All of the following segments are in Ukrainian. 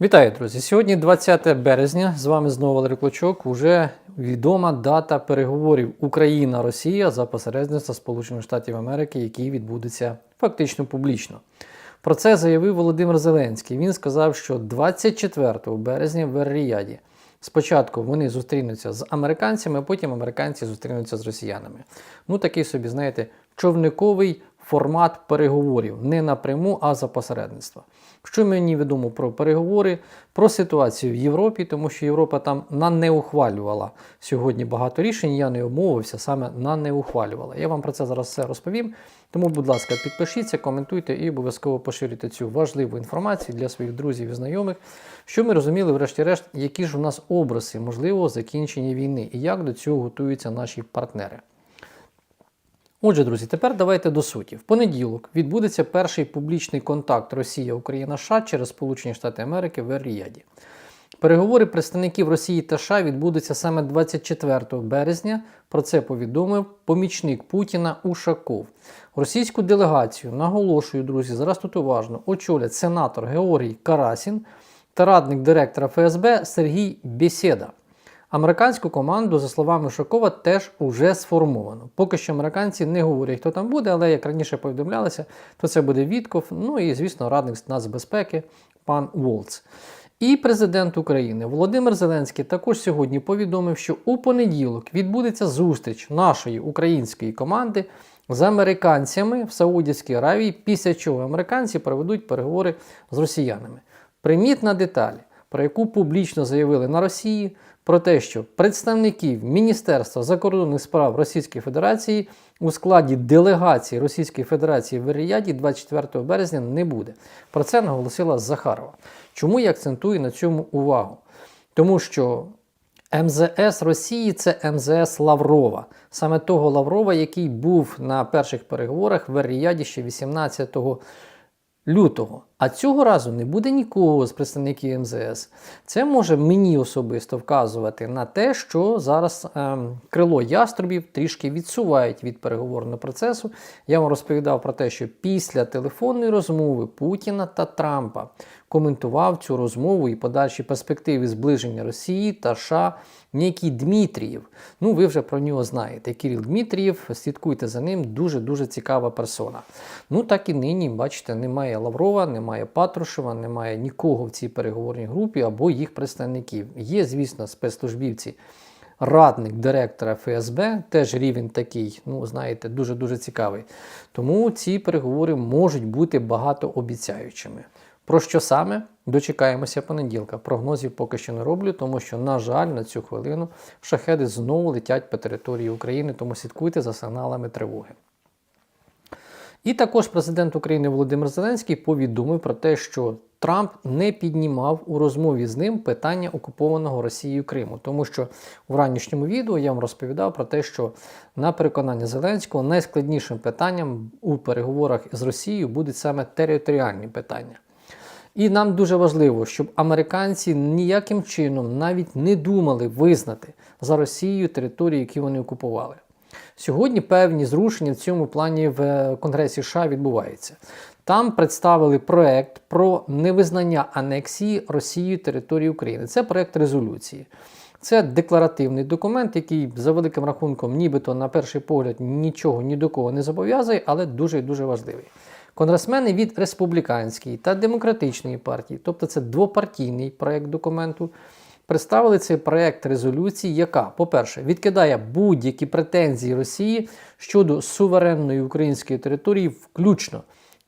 Вітаю, друзі! Сьогодні 20 березня. З вами знову Валерій Клочок. Уже відома дата переговорів Україна-Росія за посередництва Сполучених Штатів Америки, які відбудуться фактично публічно. Про це заявив Володимир Зеленський. Він сказав, що 24 березня в Ер-Ріяді спочатку вони зустрінуться з американцями, а потім американці зустрінуться з росіянами. Ну такий собі, знаєте, човниковий формат переговорів не напряму, а за посередництва. Що мені відомо про переговори, про ситуацію в Європі, тому що Європа там на не ухвалювала сьогодні багато рішень. Я не обмовився, саме на не ухвалювала. Я вам про це зараз все розповім. Тому, будь ласка, підпишіться, коментуйте і обов'язково поширюйте цю важливу інформацію для своїх друзів і знайомих, щоб ми розуміли, врешті-решт, які ж у нас образи можливого закінчення війни і як до цього готуються наші партнери. Отже, друзі, тепер давайте до суті. В понеділок відбудеться перший публічний контакт Росія, Україна, США через Сполучені Штати Америки в Ер-Ріяді. Переговори представників Росії та США відбудуться саме 24 березня. Про це повідомив помічник Путіна Ушаков. Російську делегацію, наголошую, друзі, зараз тут уважно, очолять сенатор Георгій Карасін та радник директора ФСБ Сергій Бєсєда. Американську команду, за словами Шакова, теж уже сформовано. Поки що американці не говорять, хто там буде, але як раніше повідомлялося, то це буде Вітков, ну і, звісно, радник з нацбезпеки пан Волц. І президент України Володимир Зеленський також сьогодні повідомив, що у понеділок відбудеться зустріч нашої української команди з американцями в Саудівській Аравії, після чого американці проведуть переговори з росіянами. Примітна деталь, про яку публічно заявили на Росії, про те, що представників Міністерства закордонних справ Російської Федерації у складі делегації Російської Федерації в Ріяді 24 березня не буде. Про це наголосила Захарова. Чому я акцентую на цьому увагу? Тому що МЗС Росії це МЗС Лаврова, саме того Лаврова, який був на перших переговорах в Ріяді ще 18 лютого. А цього разу не буде нікого з представників МЗС. Це може мені особисто вказувати на те, що зараз ем, крило яструбів трішки відсувають від переговорного процесу. Я вам розповідав про те, що після телефонної розмови Путіна та Трампа коментував цю розмову і подальші перспективи зближення Росії та США некий Дмитрієв. Ну, ви вже про нього знаєте. Кирил Дмитрієв, слідкуйте за ним, дуже-дуже цікава персона. Ну, так і нині, бачите, немає Лаврова, немає Патрушева, немає нікого в цій переговорній групі або їх представників. Є, звісно, спецслужбівці. Радник директора ФСБ, теж рівень такий, ну, знаєте, дуже-дуже цікавий. Тому ці переговори можуть бути багатообіцяючими. Про що саме? Дочекаємося понеділка. Прогнозів поки що не роблю, тому що, на жаль, на цю хвилину шахеди знову летять по території України, тому слідкуйте за сигналами тривоги. І також президент України Володимир Зеленський повідомив про те, що Трамп не піднімав у розмові з ним питання окупованого Росією Криму, тому що в ранішньому відео я вам розповідав про те, що на переконання Зеленського найскладнішим питанням у переговорах з Росією будуть саме територіальні питання. І нам дуже важливо, щоб американці ніяким чином навіть не думали визнати за Росією території, які вони окупували. Сьогодні певні зрушення в цьому плані в Конгресі США відбуваються. Там представили проект про невизнання анексії Росією території України. Це проект резолюції. Це декларативний документ, який за великим рахунком, нібито на перший погляд нічого ні до кого не зобов'язує, але дуже дуже важливий. Конгресмени від республіканської та демократичної партії, тобто це двопартійний проект документу, представили цей проект резолюції, яка, по-перше, відкидає будь-які претензії Росії щодо суверенної української території, включно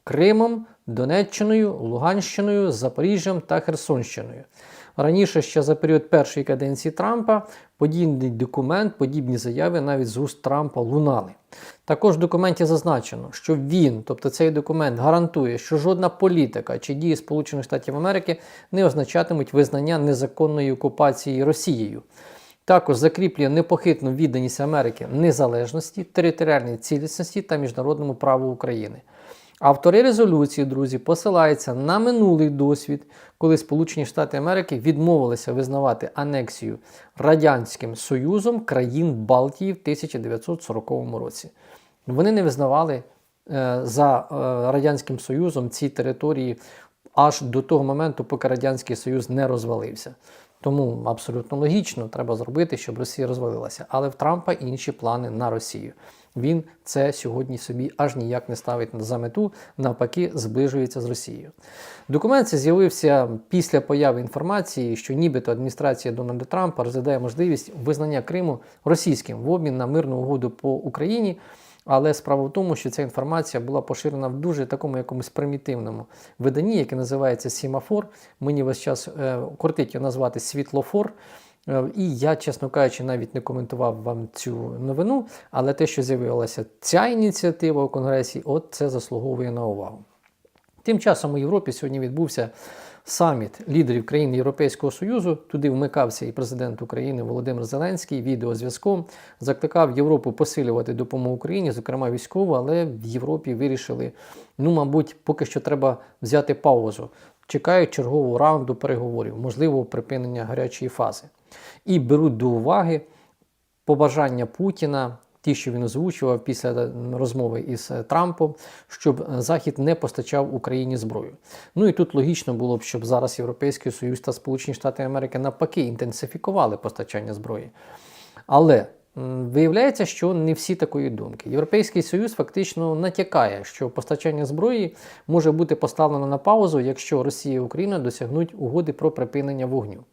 Кримом, Донеччиною, Луганщиною, Запоріжжям та Херсонщиною. Раніше ще за період першої каденції Трампа подібний документ, подібні заяви навіть з уст Трампа лунали. Також в документі зазначено, що він, тобто цей документ, гарантує, що жодна політика чи дії Сполучених Штатів Америки не означатимуть визнання незаконної окупації Росією. Також закріплює непохитну відданість Америки незалежності, територіальній цілісності та міжнародному праву України. Автори резолюції, друзі, посилаються на минулий досвід, коли Сполучені Штати Америки відмовилися визнавати анексію Радянським Союзом країн Балтії в 1940 році. Вони не визнавали е, за е, Радянським Союзом ці території аж до того моменту, поки Радянський Союз не розвалився. Тому абсолютно логічно треба зробити, щоб Росія розвалилася. Але в Трампа інші плани на Росію. Він це сьогодні собі аж ніяк не ставить за мету, навпаки, зближується з Росією. Документ з'явився після появи інформації, що нібито адміністрація Дональда Трампа розглядає можливість визнання Криму російським в обмін на мирну угоду по Україні. Але справа в тому, що ця інформація була поширена в дуже такому якомусь примітивному виданні, яке називається Сімафор. Мені весь час е, кортить його назвати Світлофор. Е, І я, чесно кажучи, навіть не коментував вам цю новину, але те, що з'явилася ця ініціатива у Конгресі, от це заслуговує на увагу. Тим часом у Європі сьогодні відбувся саміт лідерів країн Європейського Союзу. Туди вмикався і президент України Володимир Зеленський відеозв'язком, закликав Європу посилювати допомогу Україні, зокрема військову, але в Європі вирішили, ну, мабуть, поки що треба взяти паузу. Чекають чергового раунду переговорів, можливо, припинення гарячої фази. І беруть до уваги побажання Путіна, ті, що він озвучував після розмови із Трампом, щоб Захід не постачав Україні зброю. Ну і тут логічно було б, щоб зараз Європейський Союз та Сполучені Штати Америки навпаки інтенсифікували постачання зброї. Але виявляється, що не всі такої думки. Європейський Союз фактично натякає, що постачання зброї може бути поставлено на паузу, якщо Росія і Україна досягнуть угоди про припинення вогню.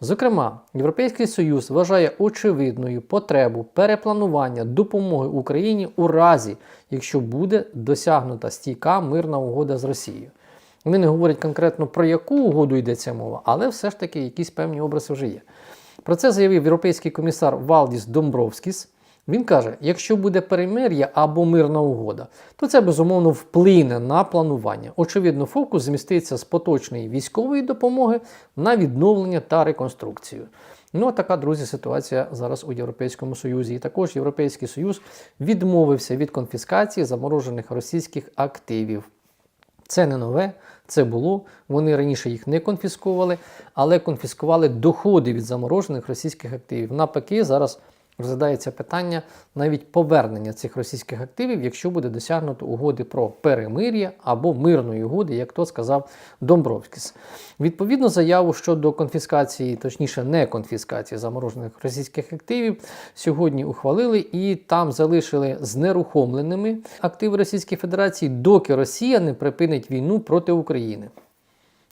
Зокрема, Європейський Союз вважає очевидною потребу перепланування допомоги Україні у разі, якщо буде досягнута стійка мирна угода з Росією. Вони не говорять конкретно про яку угоду йдеться мова, але все ж таки якісь певні образи вже є. Про це заявив європейський комісар Валдіс Домбровськіс. Він каже: якщо буде перемир'я або мирна угода, то це безумовно вплине на планування. Очевидно, фокус зміститься з поточної військової допомоги на відновлення та реконструкцію. Ну, а така, друзі, ситуація зараз у Європейському Союзі. І також Європейський Союз відмовився від конфіскації заморожених російських активів. Це не нове, це було. Вони раніше їх не конфісковували, але конфіскували доходи від заморожених російських активів. Навпаки, зараз розглядається питання навіть повернення цих російських активів, якщо буде досягнуто угоди про перемир'я або мирної угоди, як то сказав Домбровськіс. Відповідно, заяву щодо конфіскації, точніше, не конфіскації заморожених російських активів, сьогодні ухвалили і там залишили знерухомленими активи Російської Федерації, доки Росія не припинить війну проти України.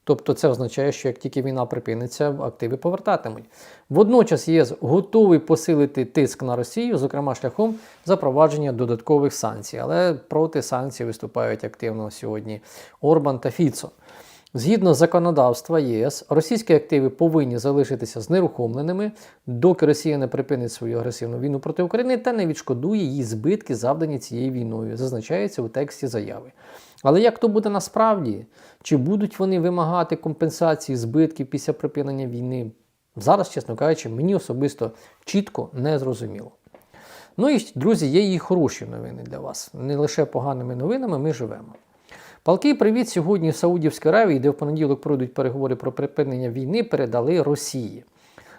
Тобто це означає, що як тільки війна припиниться, активи повертатимуть. Водночас ЄС готовий посилити тиск на Росію, зокрема шляхом запровадження додаткових санкцій. Але проти санкцій виступають активно сьогодні Орбан та Фіцо. Згідно законодавства ЄС, російські активи повинні залишитися знерухомленими, доки Росія не припинить свою агресивну війну проти України та не відшкодує її збитки, завдані цією війною, зазначається у тексті заяви. Але як то буде насправді? Чи будуть вони вимагати компенсації збитків після припинення війни? Зараз, чесно кажучи, мені особисто чітко не зрозуміло. Ну і, друзі, є і хороші новини для вас. Не лише поганими новинами ми живемо. Палкий привіт сьогодні в Саудівській Аравії, де в понеділок пройдуть переговори про припинення війни, передали Росії.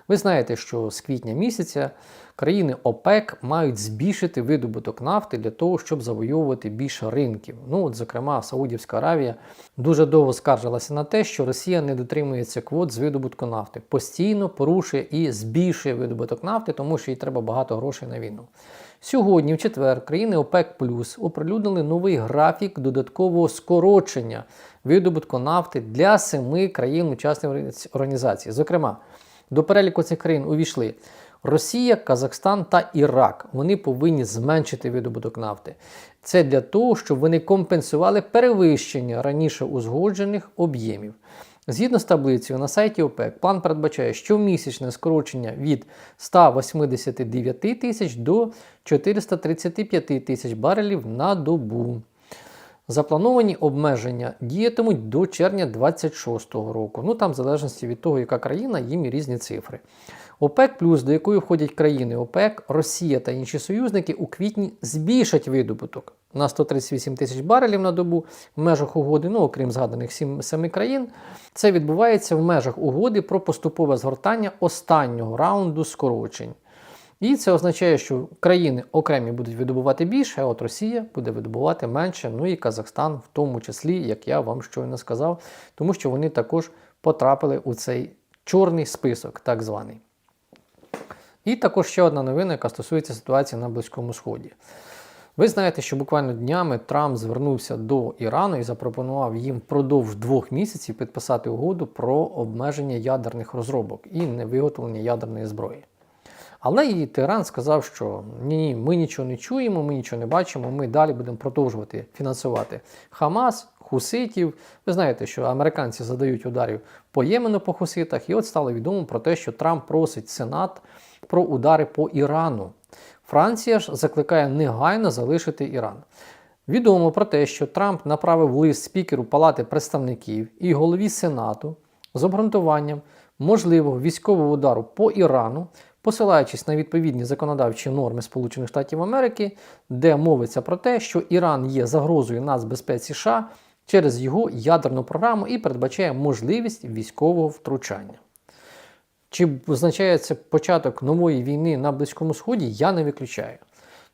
Ви знаєте, що з квітня місяця країни ОПЕК мають збільшити видобуток нафти для того, щоб завойовувати більше ринків. Ну, от, зокрема, Саудівська Аравія дуже довго скаржилася на те, що Росія не дотримується квот з видобутку нафти, постійно порушує і збільшує видобуток нафти, тому що їй треба багато грошей на війну. Сьогодні, в четвер, країни ОПЕК Плюс оприлюднили новий графік додаткового скорочення видобутку нафти для семи країн-учасників організації. Зокрема, до переліку цих країн увійшли Росія, Казахстан та Ірак. Вони повинні зменшити видобуток нафти. Це для того, щоб вони компенсували перевищення раніше узгоджених об'ємів. Згідно з таблицею на сайті ОПЕК, план передбачає щомісячне скорочення від 189 тисяч до 435 тисяч барелів на добу. Заплановані обмеження діятимуть до червня 2026 року. Ну там в залежності від того, яка країна, їм і різні цифри. ОПЕК, до якої входять країни ОПЕК, Росія та інші союзники у квітні збільшать видобуток на 138 тисяч барелів на добу в межах угоди, ну окрім згаданих 7, 7 країн. Це відбувається в межах угоди про поступове згортання останнього раунду скорочень. І це означає, що країни окремі будуть видобувати більше, а от Росія буде видобувати менше. Ну і Казахстан, в тому числі, як я вам щойно сказав, тому що вони також потрапили у цей чорний список, так званий. І також ще одна новина, яка стосується ситуації на Близькому Сході. Ви знаєте, що буквально днями Трамп звернувся до Ірану і запропонував їм впродовж двох місяців підписати угоду про обмеження ядерних розробок і невиготовлення ядерної зброї. Але і Тегеран сказав, що ні, ні, ми нічого не чуємо, ми нічого не бачимо, ми далі будемо продовжувати фінансувати Хамас, Хуситів. Ви знаєте, що американці задають ударів по Ємену по Хуситах, і от стало відомо про те, що Трамп просить Сенат про удари по Ірану. Франція ж закликає негайно залишити Іран. Відомо про те, що Трамп направив лист спікеру Палати представників і голові Сенату з обґрунтуванням можливого військового удару по Ірану, посилаючись на відповідні законодавчі норми Сполучених Штатів Америки, де мовиться про те, що Іран є загрозою нацбезпеці США через його ядерну програму і передбачає можливість військового втручання. Чи означає це початок нової війни на Близькому Сході, я не виключаю.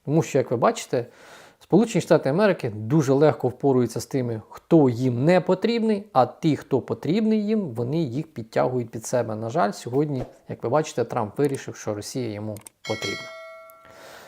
Тому що, як ви бачите, Сполучені Штати Америки дуже легко впоруються з тими, хто їм не потрібний, а ті, хто потрібний їм, вони їх підтягують під себе. На жаль, сьогодні, як ви бачите, Трамп вирішив, що Росія йому потрібна.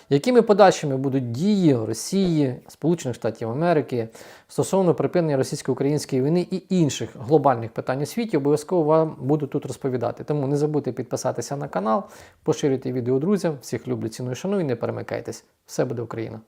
Якими подальшими будуть дії Росії, Сполучених Штатів Америки стосовно припинення російсько-української війни і інших глобальних питань у світі, обов'язково вам буду тут розповідати. Тому не забудьте підписатися на канал, поширюйте відео друзям. Всіх люблю, ціную, шаную, не перемикайтесь. Все буде Україна!